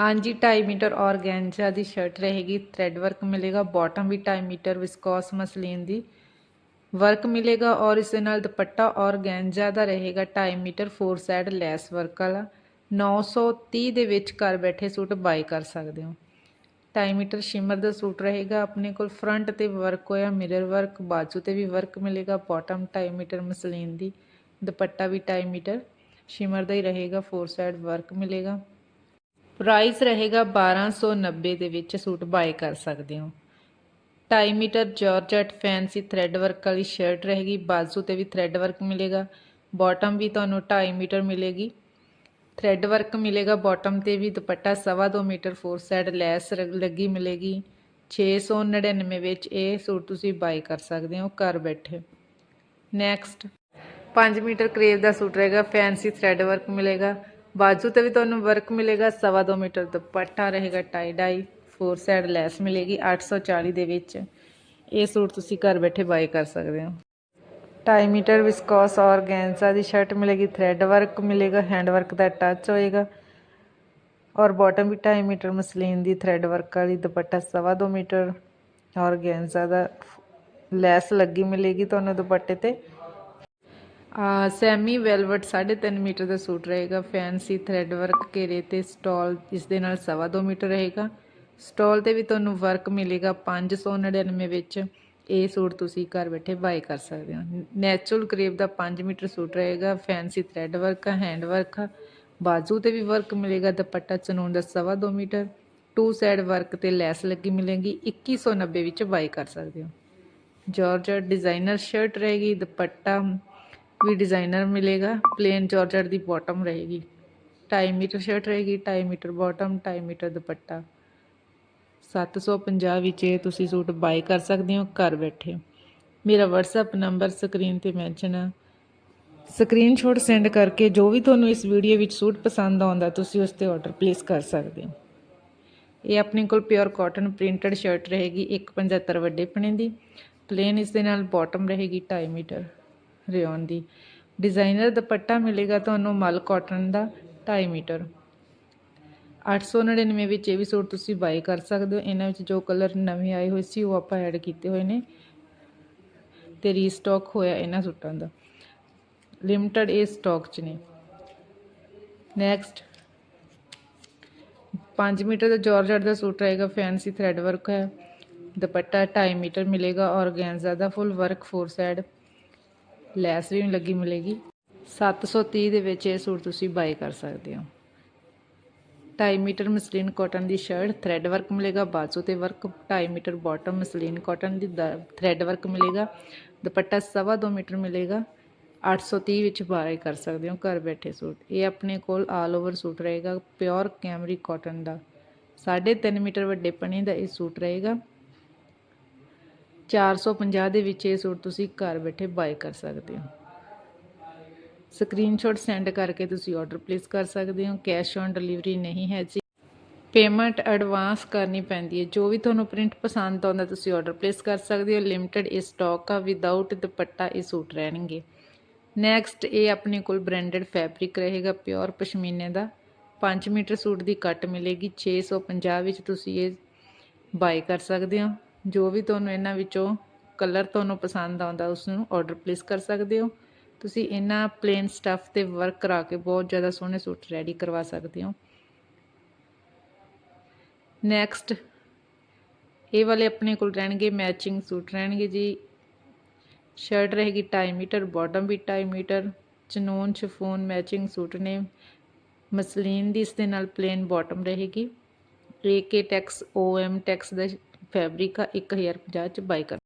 ਹਾਂਜੀ 2.5 metre organza ਦੀ shirt ਰਹੇਗੀ। ਥ੍ਰੈਡ ਵਰਕ ਮਿਲੇਗਾ, ਬਾਟਮ ਵੀ 2.5 ਮੀਟਰ ਵਿਸਕੋਸ ਮਸਲੀਨ ਦੀ ਵਰਕ ਮਿਲੇਗਾ ਔਰ ਇਸ ਦੇ ਨਾਲ ਦੁਪੱਟਾ ਔਰਗੈਂਜਾ ਦਾ ਰਹੇਗਾ 2.5 metre four side lace work ਵਾਲਾ। 930 ਦੇ ਵਿੱਚ ਘਰ ਬੈਠੇ ਸੂਟ ਬਾਈ ਕਰ ਸਕਦੇ ਹੋ। 2.5 ਮੀਟਰ ਸ਼ਿਮਰ ਦਾ ਸੂਟ ਰਹੇਗਾ, ਆਪਣੇ ਕੋਲ ਫਰੰਟ ਤੇ ਵਰਕ ਹੋਇਆ ਮਿਰਰ ਵਰਕ, ਬਾਜੂ ਤੇ ਵੀ ਵਰਕ ਮਿਲੇਗਾ, ਬਾਟਮ 2.5 ਮੀਟਰ ਮਸਲੀਨ ਦੀ ਦੁਪੱਟਾ ਵੀ 2.5 ਮੀਟਰ ਸ਼ਿਮਰ ਦਾ ਹੀ ਰਹੇਗਾ, ਫੋਰ ਸਾਈਡ ਵਰਕ ਮਿਲੇਗਾ। ਪ੍ਰਾਈਸ ਰਹੇਗਾ 1290 ਦੇ ਵਿੱਚ ਸੂਟ ਬਾਏ ਕਰ ਸਕਦੇ ਹੋ। 2.5 metre georgette fancy thread work ਵਾਲੀ ਸ਼ਰਟ ਰਹੇਗੀ, ਬਾਜ਼ੂ ਤੇ ਵੀ ਥ੍ਰੈਡ ਵਰਕ ਮਿਲੇਗਾ। ਬਾਟਮ ਵੀ ਤੁਹਾਨੂੰ 2.5 ਮੀਟਰ ਮਿਲੇਗੀ। ਥ੍ਰੈਡ ਵਰਕ ਮਿਲੇਗਾ ਬਾਟਮ ਤੇ ਵੀ, dupatta 2.5 metre four side lace ਰ- ਲੱਗੀ ਮਿਲੇਗੀ। 699 ਵਿੱਚ ਇਹ ਸੂਟ ਤੁਸੀਂ ਬਾਈ ਕਰ ਸਕਦੇ ਹੋ, ਘਰ ਬੈਠੇ। ਨੈਕਸਟ 5 ਮੀਟਰ ਕਰੇਵ ਦਾ ਸੂਟ ਰਹੇਗਾ ਫੈਂਸੀ ਥ੍ਰੈਡ ਵਰਕ ਮਿਲੇਗਾ। ਬਾਜੂ ਤੇ ਵੀ ਤੁਹਾਨੂੰ ਵਰਕ ਮਿਲੇਗਾ 2.5 ਮੀਟਰ ਦੁਪੱਟਾ ਰਹੇਗਾ tie dye four side lace ਮਿਲੇਗੀ 840 ਦੇ ਵਿੱਚ ਇਹ ਸੂਟ ਤੁਸੀਂ ਘਰ ਬੈਠੇ ਬਾਈ ਕਰ ਸਕਦੇ ਹੋ 2.5 ਮੀਟਰ ਵਿਸਕੋਸ ਔਰਗੈਂਜ਼ਾ ਦੀ ਸ਼ਰਟ ਮਿਲੇਗੀ ਥ੍ਰੈਡ ਵਰਕ ਮਿਲੇਗਾ ਹੈਂਡ ਵਰਕ ਦਾ ਟੱਚ ਹੋਏਗਾ ਔਰ ਬਾਟਮ ਵੀ 2.5 ਮੀਟਰ ਮਸਲੀਨ ਦੀ ਥ੍ਰੈਡ ਵਰਕ ਵਾਲੀ ਦੁਪੱਟਾ 2.5 ਮੀਟਰ ਔਰਗੈਂਜ਼ਾ ਦਾ ਲੈਸ ਲੱਗੀ ਮਿਲੇਗੀ ਤੁਹਾਨੂੰ ਦੁਪੱਟੇ ਤੇ ਸੈਮੀ ਵੈਲਵਟ 3.5 ਮੀਟਰ ਦਾ ਸੂਟ ਰਹੇਗਾ। ਫੈਂਸੀ ਥ੍ਰੈਡ ਵਰਕ ਘੇਰੇ ਤੇ ਸਟਾਲ ਇਸ ਦੇ ਨਾਲ 2.5 ਮੀਟਰ ਰਹੇਗਾ। ਸਟਾਲ ਤੇ ਵੀ ਤੁਹਾਨੂੰ ਵਰਕ ਮਿਲੇਗਾ 599 ਵਿੱਚ। ਇਹ ਸੂਟ ਤੁਸੀਂ ਘਰ ਬੈਠੇ ਬਾਏ ਕਰ ਸਕਦੇ ਹੋ। ਨੈਚੁਰਲ ਕਰੇਵ ਦਾ 5 ਮੀਟਰ ਸੂਟ ਰਹੇਗਾ। ਫੈਂਸੀ ਥ੍ਰੈਡ ਵਰਕ ਆ ਹੈਂਡ ਵਰਕ ਆ ਬਾਜੂ ਤੇ ਵੀ ਵਰਕ ਮਿਲੇਗਾ। ਦੁਪੱਟਾ ਚਨੂਨ ਦਾ 2.5 ਮੀਟਰ। ਟੂ ਸਾਈਡ ਵਰਕ ਤੇ ਲੈਸ ਲੱਗੀ ਮਿਲੇਗੀ। 2190 ਵਿੱਚ ਬਾਏ ਕਰ ਸਕਦੇ ਹੋ। ਜਾਰਜਟ ਡਿਜ਼ਾਈਨਰ ਸ਼ਰਟ ਰਹੇਗੀ। ਦੁਪੱਟਾ ਵੀ ਡਿਜ਼ਾਈਨਰ ਮਿਲੇਗਾ ਪਲੇਨ ਜਾਰਜਟ ਦੀ ਬਾਟਮ ਰਹੇਗੀ। 2.5 ਮੀਟਰ ਸ਼ਰਟ ਰਹੇਗੀ 2.5 ਮੀਟਰ ਬਾਟਮ 2.5 ਮੀਟਰ ਦੁਪੱਟਾ। 750 ਵਿੱਚ ਇਹ ਤੁਸੀਂ ਸੂਟ ਬਾਈ ਕਰ ਸਕਦੇ ਹੋ, ਘਰ ਬੈਠੇ। ਮੇਰਾ WhatsApp ਨੰਬਰ ਸਕਰੀਨ ਤੇ ਮੈਂਸ਼ਨ ਆ। ਸਕਰੀਨਸ਼ਾਟ ਸੈਂਡ ਕਰਕੇ ਜੋ ਵੀ ਤੁਹਾਨੂੰ ਇਸ ਵੀਡੀਓ ਵਿੱਚ ਸੂਟ ਪਸੰਦ ਆਉਂਦਾ, ਤੁਸੀਂ ਉਸ ਤੇ ਆਰਡਰ ਪਲੇਸ ਕਰ ਸਕਦੇ ਹੋ। ਇਹ ਆਪਣੇ ਕੋਲ ਪਿਓਰ ਕਾਟਨ ਪ੍ਰਿੰਟਡ ਸ਼ਰਟ ਰਹੇਗੀ 175 ਵੱਡੇ ਪਣੇ ਦੀ। ਪਲੇਨ ਇਸ ਦੇ ਨਾਲ ਬਾਟਮ ਰਹੇਗੀ 2.5 ਮੀਟਰ ਰਿਓਨ ਦੀ। ਡਿਜ਼ਾਈਨਰ ਦੁਪੱਟਾ ਮਿਲੇਗਾ ਤੁਹਾਨੂੰ ਮਲ ਕਾਟਨ ਦਾ 2.5 ਮੀਟਰ। 899 ਵਿੱਚ ਇਹ ਵੀ ਸੂਟ ਤੁਸੀਂ ਬਾਈ ਕਰ ਸਕਦੇ ਹੋ। ਇਹਨਾਂ ਵਿੱਚ ਜੋ ਕਲਰ ਨਵੇਂ ਆਏ ਹੋਏ ਸੀ, ਉਹ ਆਪਾਂ ਐਡ ਕੀਤੇ ਹੋਏ ਨੇ ਤੇ ਰੀਸਟਾਕ ਹੋਇਆ ਇਹਨਾਂ ਸੂਟਾਂ ਦਾ। ਲਿਮਟਿਡ ਇਹ ਸਟਾਕ 'ਚ ਨੇ। ਨੈਕਸਟ 5 ਮੀਟਰ ਦਾ ਜਾਰਜਟ ਦਾ ਸੂਟ ਰਹੇਗਾ ਫੈਂਸੀ ਥ੍ਰੈਡ ਵਰਕ ਹੈ। ਦੁਪੱਟਾ 2.5 ਮੀਟਰ ਮਿਲੇਗਾ ਔਰਗੈਂਜ਼ਾ ਦਾ full work four side lace ਵੀ ਲੱਗੀ ਮਿਲੇਗੀ। 730 ਦੇ ਵਿੱਚ ਇਹ ਸੂਟ ਤੁਸੀਂ ਬਾਈ ਕਰ ਸਕਦੇ ਹੋ। 2.5 ਮੀਟਰ ਮਸਲੀਨ ਕਾਟਨ ਦੀ ਸ਼ਰਟ ਥ੍ਰੈਡ ਵਰਕ ਮਿਲੇਗਾ। ਬਾਜੂ ਤੇ work 2.5 metre bottom muslin cotton ਦੀ ਥ੍ਰੈਡ ਵਰਕ ਮਿਲੇਗਾ। ਦੁਪੱਟਾ 2.5 ਮੀਟਰ ਮਿਲੇਗਾ। 830 ਵਿੱਚ ਬਾਈ ਕਰ ਸਕਦੇ ਹੋ ਘਰ ਬੈਠੇ ਸੂਟ। ਇਹ ਆਪਣੇ ਕੋਲ ਆਲ ਓਵਰ ਸੂਟ ਰਹੇਗਾ। ਪਿਓਰ ਕੈਮਰੀ ਕਾਟਨ ਦਾ। 3.5 ਮੀਟਰ ਵੱਡੇ ਪਣੇ ਦਾ ਇਹ ਸੂਟ ਰਹੇਗਾ। 450 ਦੇ ਵਿੱਚ ਇਹ ਸੂਟ ਤੁਸੀਂ ਘਰ ਬੈਠੇ ਬਾਏ ਕਰ ਸਕਦੇ ਹੋ। ਸਕਰੀਨਸ਼ਾਟ ਸੈਂਡ ਕਰਕੇ ਤੁਸੀਂ ਆਰਡਰ ਪਲੇਸ ਕਰ ਸਕਦੇ ਹੋ। ਕੈਸ਼ ਔਨ ਡਿਲੀਵਰੀ ਨਹੀਂ ਹੈ ਜੀ। ਪੇਮੈਂਟ ਐਡਵਾਂਸ ਕਰਨੀ ਪੈਂਦੀ ਹੈ। ਜੋ ਵੀ ਤੁਹਾਨੂੰ ਪ੍ਰਿੰਟ ਪਸੰਦ ਆਉਂਦਾ ਤੁਸੀਂ ਆਰਡਰ ਪਲੇਸ ਕਰ ਸਕਦੇ ਹੋ। ਲਿਮਟਿਡ ਇਹ ਸਟਾਕ ਆ ਵਿਦਆਊਟ ਦੁਪੱਟਾ ਇਹ ਸੂਟ ਰਹਿਣਗੇ। ਨੈਕਸਟ ਇਹ ਆਪਣੇ ਕੋਲ ਬ੍ਰਾਂਡਡ ਫੈਬਰਿਕ ਰਹੇਗਾ। ਪਿਓਰ ਪਸ਼ਮੀਨੇ ਦਾ। 5 ਮੀਟਰ ਸੂਟ ਦੀ ਕੱਟ ਮਿਲੇਗੀ। 650 ਵਿੱਚ ਤੁਸੀਂ ਇਹ ਬਾਈ ਕਰ ਸਕਦੇ ਹੋ। ਜੋ ਵੀ ਤੁਹਾਨੂੰ ਇਹਨਾਂ ਵਿੱਚੋਂ ਕਲਰ ਤੁਹਾਨੂੰ ਪਸੰਦ ਆਉਂਦਾ ਉਸ ਨੂੰ ਆਰਡਰ ਪਲੇਸ ਕਰ ਸਕਦੇ ਹੋ। ਤੁਸੀਂ ਇਹਨਾਂ ਪਲੇਨ ਸਟੱਫ ਤੇ ਵਰਕ ਕਰਾ ਕੇ ਬਹੁਤ ਜ਼ਿਆਦਾ ਸੋਹਣੇ ਸੂਟ ਰੈਡੀ ਕਰਵਾ ਸਕਦੇ ਹੋ। ਨੈਕਸਟ ਇਹ ਵਾਲੇ ਆਪਣੇ ਕੋਲ ਰਹਿਣਗੇ ਮੈਚਿੰਗ ਸੂਟ ਰਹਿਣਗੇ ਜੀ। ਸ਼ਰਟ ਰਹੇਗੀ 2.5 ਮੀਟਰ ਬਾਟਮ ਵੀ 2.5 ਮੀਟਰ, ਚਨੂਨ ਸ਼ਿਫੋਨ ਮੈਚਿੰਗ ਸੂਟ ਨੇ। ਮਸਲੀਨ ਦੀ ਇਸ ਦੇ ਨਾਲ ਪਲੇਨ ਬਾਟਮ ਰਹੇਗੀ। ਏਕੇ ਟੈਕਸ ਓਐਮ ਟੈਕਸ ਦਾ ਫੈਬਰਿਕ ਆ 1050 ਚ ਬਾਏ ਕਰ